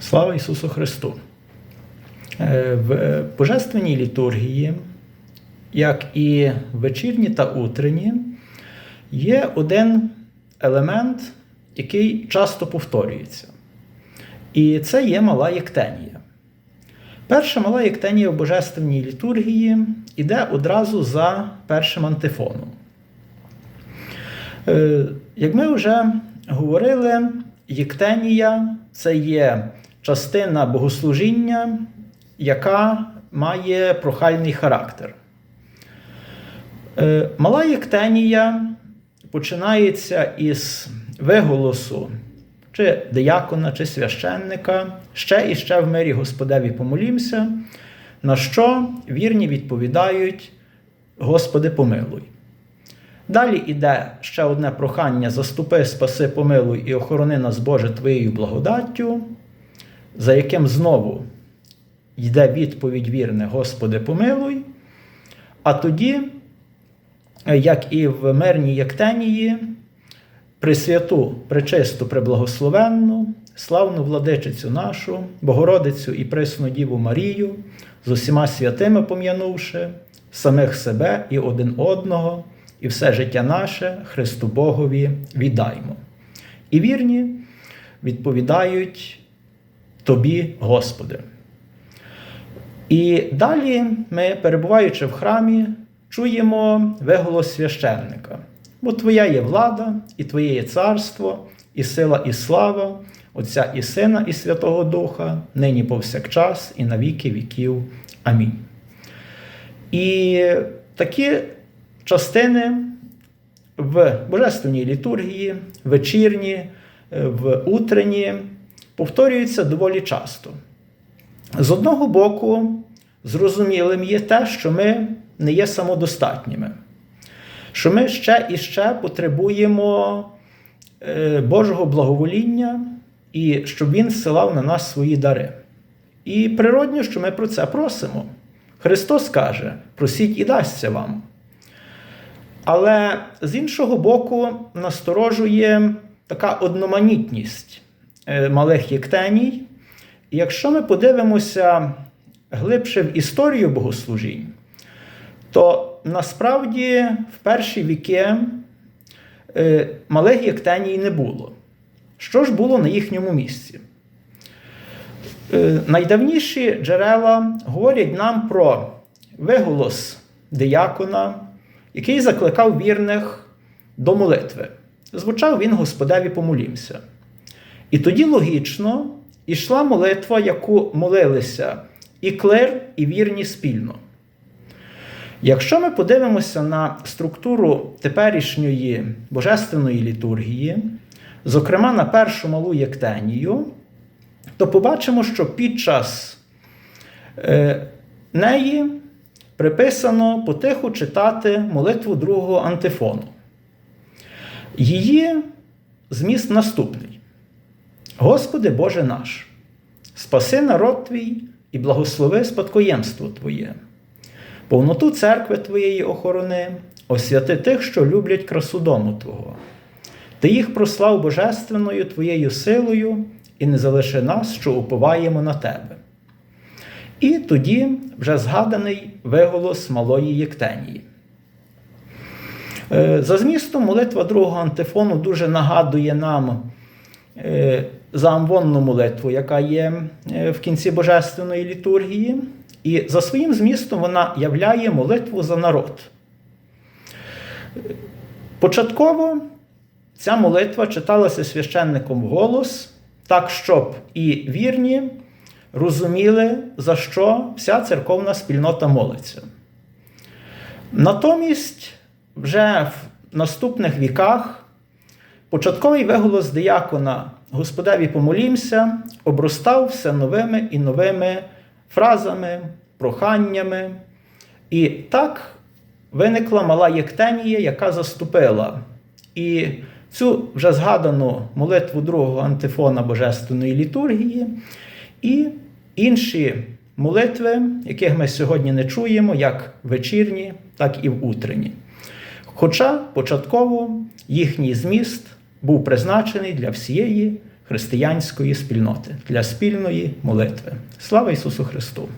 Слава Ісусу Христу! Е, В Божественній літургії, як і вечірні та утренні, є один елемент, який часто повторюється. І це є мала єктенія. Перша мала єктенія в Божественній літургії йде одразу за першим антифоном. Е, Як ми вже говорили, єктенія це є частина богослужіння, яка має прохальний характер. Е, Мала єктенія починається із виголосу чи диякона, чи священника, ще і ще в мирі Господеві помолімся, на що вірні відповідають: Господи, помилуй. Далі йде ще одне прохання: заступи, спаси, помилуй і охорони нас, Боже, Твоєю благодаттю, за яким знову йде відповідь вірне, Господи, помилуй. А тоді, як і в мирній Єктенії, Пресвяту, пречисту, преблагословенну, славну владичицю нашу, Богородицю і пресну Діву Марію, з усіма святими пом'янувши, самих себе і один одного, і все життя наше Христу Богові віддаймо. І вірні відповідають Тобі, Господи. І далі ми, перебуваючи в храмі, чуємо виголос священника. Бо Твоя є влада, і Твоє є царство, і сила, і слава, Отця і Сина, і Святого Духа, нині повсякчас, і на віки віків. Амінь. І такі частини в Божественній літургії, вечірні, в утренні повторюються доволі часто. З одного боку, зрозумілим є те, що ми не є самодостатніми що ми ще і ще потребуємо Божого благовоління і щоб Він зсилав на нас свої дари. І природньо, що ми про це просимо. Христос каже: просіть і дасться вам. Але з іншого боку, насторожує така одноманітність малих єктеній. І якщо ми подивимося глибше в історію богослужінь, то насправді в перші віки малих єктеній не було. Що ж було на їхньому місці? Найдавніші джерела говорять нам про виголос диякона, який закликав вірних до молитви. Звучав він Господеві помолімся. І тоді логічно йшла молитва, яку молилися і клер, і вірні спільно. Якщо ми подивимося на структуру теперішньої божественної літургії, зокрема на першу малу єктенію, то побачимо, що під час е, неї приписано потиху читати молитву другого антифону. Її зміст наступний: Господи Боже наш, спаси народ Твій і благослови спадкоємство Твоє повноту церкви Твоєї охорони, освяти тих, що люблять красу дому Твого. Ти їх прослав Божественною Твоєю силою і не залиши нас, що уповаємо на Тебе. І тоді вже згаданий виголос малої Єктенії. Е, за змістом молитва другого антифону дуже нагадує нам е, заамвонну молитву, яка є е, в кінці Божественної літургії. І за своїм змістом вона являє молитву за народ. Початково ця молитва читалася священником вголос, так, щоб і вірні розуміли, за що вся церковна спільнота молиться. Натомість, вже в наступних віках початковий виголос диякона Господеві помолімся обростав все новими і новими фразами, проханнями. І так виникла мала Єктенія, яка заступила. І цю вже згадану молитву другого антифона Божественної літургії, і інші молитви, яких ми сьогодні не чуємо, як вечірні, так і в утренні. Хоча початково їхній зміст був призначений для всієї християнської спільноти для спільної молитви. Слава Ісусу Христу!